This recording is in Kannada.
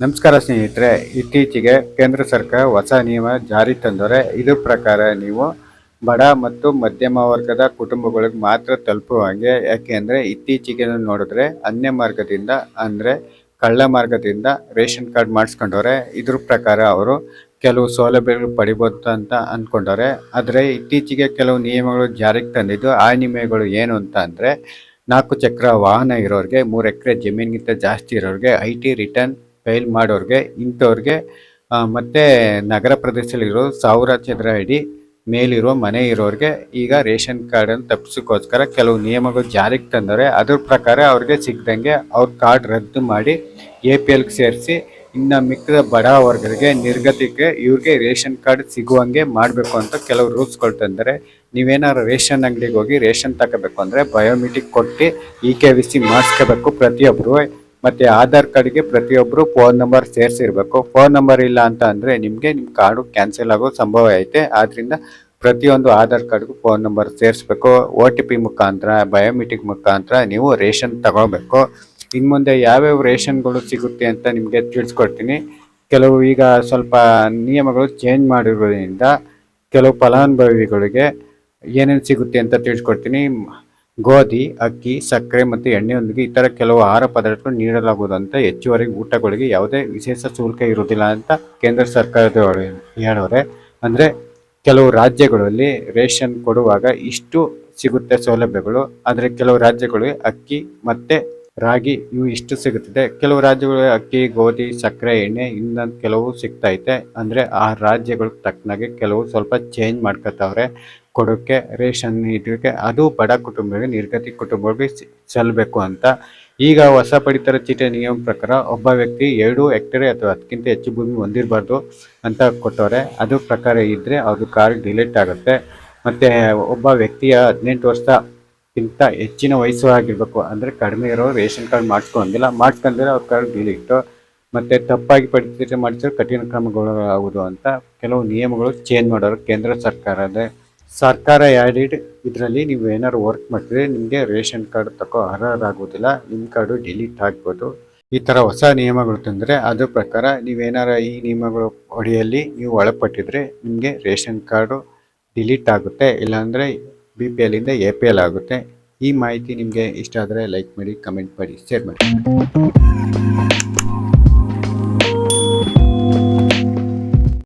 ನಮಸ್ಕಾರ ಸ್ನೇಹಿತರೆ, ಇತ್ತೀಚೆಗೆ ಕೇಂದ್ರ ಸರ್ಕಾರ ಹೊಸ ನಿಯಮ ಜಾರಿ ತಂದರೆ ಇದ್ರ ಪ್ರಕಾರ ನೀವು ಬಡ ಮತ್ತು ಮಧ್ಯಮ ವರ್ಗದ ಕುಟುಂಬಗಳಿಗೆ ಮಾತ್ರ ತಲುಪುವ ಹಾಗೆ. ಯಾಕೆಂದರೆ ಇತ್ತೀಚೆಗೆ ನೋಡಿದ್ರೆ ಅನ್ಯ ಮಾರ್ಗದಿಂದ ಅಂದರೆ ಕಳ್ಳ ಮಾರ್ಗದಿಂದ ರೇಷನ್ ಕಾರ್ಡ್ ಮಾಡಿಸ್ಕೊಂಡವ್ರೆ. ಇದ್ರ ಪ್ರಕಾರ ಅವರು ಕೆಲವು ಸೌಲಭ್ಯಗಳು ಪಡಿಬೋದು ಅಂತ ಅಂದ್ಕೊಂಡವ್ರೆ ಆದರೆ ಇತ್ತೀಚೆಗೆ ಕೆಲವು ನಿಯಮಗಳು ಜಾರಿಗೆ ತಂದಿದ್ದು ಆ ನಿಯಮಗಳು ಏನು ಅಂತ ಅಂದರೆ ನಾಲ್ಕು ಚಕ್ರ ವಾಹನ ಇರೋರಿಗೆ ಮೂರು ಎಕರೆ ಜಮೀನಿಗಿಂತ ಜಾಸ್ತಿ ಇರೋರಿಗೆ ಐ ಟಿ ರಿಟರ್ನ್ ಫೈಲ್ ಮಾಡೋರಿಗೆ, ಇಂಥವ್ರಿಗೆ ಮತ್ತು ನಗರ ಪ್ರದೇಶದಲ್ಲಿರೋ ಸಾವಿರ ಚದರ ಅಡಿ ಮೇಲಿರೋ, ಮನೆ ಇರೋರಿಗೆ ಈಗ ರೇಷನ್ ಕಾರ್ಡನ್ನು ತಪ್ಪಿಸೋಕ್ಕೋಸ್ಕರ ಕೆಲವು ನಿಯಮಗಳು ಜಾರಿಗೆ ತಂದರೆ ಅದ್ರ ಪ್ರಕಾರ ಅವ್ರಿಗೆ ಸಿಗ್ದಂಗೆ ಅವ್ರ ಕಾರ್ಡ್ ರದ್ದು ಮಾಡಿ ಎ ಪಿ ಎಲ್ಗೆ ಸೇರಿಸಿ, ಇನ್ನು ಮಿಕ್ಕಿದ ಬಡ ವರ್ಗರಿಗೆ ನಿರ್ಗತಿಗೆ ಇವ್ರಿಗೆ ರೇಷನ್ ಕಾರ್ಡ್ ಸಿಗುವಂಗೆ ಮಾಡಬೇಕು ಅಂತ ಕೆಲವು ರೂಲ್ಸ್ಗಳು ತಂದರೆ ನೀವೇನಾದ್ರು ರೇಷನ್ ಅಂಗಡಿಗೆ ಹೋಗಿ ರೇಷನ್ ತಗೋಬೇಕು ಅಂದರೆ ಬಯೋಮೆಟ್ರಿಕ್ ಕೊಟ್ಟು ಇ ಕೆ ವಿ ಸಿ ಮಾಡಿಸ್ಕೋಬೇಕು ಪ್ರತಿಯೊಬ್ಬರು ಮತ್ತೆ ಆಧಾರ್ ಕಾರ್ಡ್ಗೆ ಪ್ರತಿಯೊಬ್ಬರು ಫೋನ್ ನಂಬರ್ ಸೇರಿಸಿರ್ಬೇಕು. ಫೋನ್ ನಂಬರ್ ಇಲ್ಲ ಅಂತ ಅಂದರೆ ನಿಮಗೆ ನಿಮ್ಮ ಕಾರ್ಡು ಕ್ಯಾನ್ಸಲ್ ಆಗೋ ಸಂಭವ ಐತೆ. ಆದ್ದರಿಂದ ಪ್ರತಿಯೊಂದು ಆಧಾರ್ ಕಾರ್ಡ್ಗೂ ಫೋನ್ ನಂಬರ್ ಸೇರಿಸ್ಬೇಕು. ಒ ಟಿ ಪಿ ಮುಖಾಂತರ, ಬಯೋಮೆಟ್ರಿಕ್ ಮುಖಾಂತರ ನೀವು ರೇಷನ್ ತಗೋಬೇಕು. ಇನ್ನು ಮುಂದೆ ಯಾವ್ಯಾವ ರೇಷನ್ಗಳು ಸಿಗುತ್ತೆ ಅಂತ ನಿಮಗೆ ತಿಳಿಸ್ಕೊಡ್ತೀನಿ. ಕೆಲವು ಈಗ ಸ್ವಲ್ಪ ನಿಯಮಗಳು ಚೇಂಜ್ ಮಾಡಿರೋದ್ರಿಂದ ಕೆಲವು ಫಲಾನುಭವಿಗಳಿಗೆ ಏನೇನು ಸಿಗುತ್ತೆ ಅಂತ ತಿಳಿಸ್ಕೊಡ್ತೀನಿ. ಗೋಧಿ, ಅಕ್ಕಿ, ಸಕ್ಕರೆ ಮತ್ತು ಎಣ್ಣೆಯೊಂದಿಗೆ ಇತರ ಕೆಲವು ಆಹಾರ ಪದಾರ್ಥಗಳು ನೀಡಲಾಗುವುದಂತ ಹೆಚ್ಚುವರಿ ಊಟಗಳಿಗೆ ಯಾವುದೇ ವಿಶೇಷ ಶುಲ್ಕ ಇರುವುದಿಲ್ಲ ಅಂತ ಕೇಂದ್ರ ಸರ್ಕಾರದವರು ಹೇಳೋರೆ. ಅಂದರೆ ಕೆಲವು ರಾಜ್ಯಗಳಲ್ಲಿ ರೇಷನ್ ಕೊಡುವಾಗ ಇಷ್ಟು ಸಿಗುತ್ತೆ ಸೌಲಭ್ಯಗಳು, ಆದರೆ ಕೆಲವು ರಾಜ್ಯಗಳಿಗೆ ಅಕ್ಕಿ ಮತ್ತು ರಾಗಿ ಇವು ಇಷ್ಟು ಸಿಗುತ್ತದೆ. ಕೆಲವು ರಾಜ್ಯಗಳು ಅಕ್ಕಿ, ಗೋಧಿ, ಸಕ್ಕರೆ, ಎಣ್ಣೆ ಇನ್ನು ಕೆಲವು ಸಿಗ್ತೈತೆ ಅಂದರೆ ಆ ರಾಜ್ಯಗಳಿಗೆ ತಕ್ಕನಾಗೆ ಕೆಲವು ಸ್ವಲ್ಪ ಚೇಂಜ್ ಮಾಡ್ಕೊತಾವ್ರೆ. ಕೊಡೋಕ್ಕೆ ರೇಷನ್ ಇದಕ್ಕೆ ಅದು ಬಡ ಕುಟುಂಬಗಳಿಗೆ ನಿರ್ಗತಿ ಕುಟುಂಬಗಳಿಗೆ ಸಲ್ಲಬೇಕು ಅಂತ. ಈಗ ಹೊಸ ಪಡಿತರ ಚೀಟಿ ನಿಯಮ ಪ್ರಕಾರ ಒಬ್ಬ ವ್ಯಕ್ತಿ ಎರಡು ಹೆಕ್ಟೇರ್ ಅಥವಾ ಅದಕ್ಕಿಂತ ಹೆಚ್ಚು ಭೂಮಿ ಹೊಂದಿರಬಾರ್ದು ಅಂತ ಕೊಟ್ಟವ್ರೆ. ಅದು ಪ್ರಕಾರ ಇದ್ದರೆ ಅದು ಕಾರ್ಡ್ ಡಿಲೀಟ್ ಆಗುತ್ತೆ. ಮತ್ತು ಒಬ್ಬ ವ್ಯಕ್ತಿಯ ಹದಿನೆಂಟು ವರ್ಷಕ್ಕಿಂತ ಹೆಚ್ಚಿನ ವಯಸ್ಸು ಆಗಿರಬೇಕು. ಅಂದರೆ ಕಡಿಮೆ ಇರೋ ರೇಷನ್ ಕಾರ್ಡ್ ಮಾಡ್ಕೊಂಡಿಲ್ಲ ಮಾಡ್ಕೊಂಡಿರೋ ಅವ್ರ ಕಾರ್ಡ್ ಡಿಲೀಟು. ಮತ್ತು ತಪ್ಪಾಗಿ ಪಡಿತರ ಮಾಡಿಸಿದ್ರೆ ಕಠಿಣ ಕ್ರಮಗಳು ಆಗುವುದು ಅಂತ. ಕೆಲವು ನಿಯಮಗಳು ಚೇಂಜ್ ಮಾಡೋರು ಕೇಂದ್ರ ಸರ್ಕಾರದ ಸರ್ಕಾರ ಆ್ಯಡಿಡ್ ಇದರಲ್ಲಿ ನೀವು ಏನಾದ್ರು ವರ್ಕ್ ಮಾಡಿದ್ರೆ ನಿಮಗೆ ರೇಷನ್ ಕಾರ್ಡ್ ತಗೋ ಆಗೋದಿಲ್ಲ ನಿಮ್ಮ ಕಾರ್ಡು ಡಿಲೀಟ್ ಆಗ್ಬೋದು. ಈ ಥರ ಹೊಸ ನಿಯಮಗಳು ತಂದರೆ ಅದ್ರ ಪ್ರಕಾರ ನೀವೇನಾರ ಈ ನಿಯಮಗಳು ಅಡಿಯಲ್ಲಿ ನೀವು ಒಳಪಟ್ಟಿದ್ರೆ ನಿಮಗೆ ರೇಷನ್ ಕಾರ್ಡು ಡಿಲೀಟ್ ಆಗುತ್ತೆ, ಇಲ್ಲಾಂದರೆ ಬಿ ಪಿ ಎಲ್ಲಿಂದ ಎ ಪಿ ಎಲ್ ಆಗುತ್ತೆ. ಈ ಮಾಹಿತಿ ನಿಮಗೆ ಇಷ್ಟ ಆದರೆ ಲೈಕ್ ಮಾಡಿ ಕಮೆಂಟ್ ಮಾಡಿ ಶೇರ್ ಮಾಡಿ.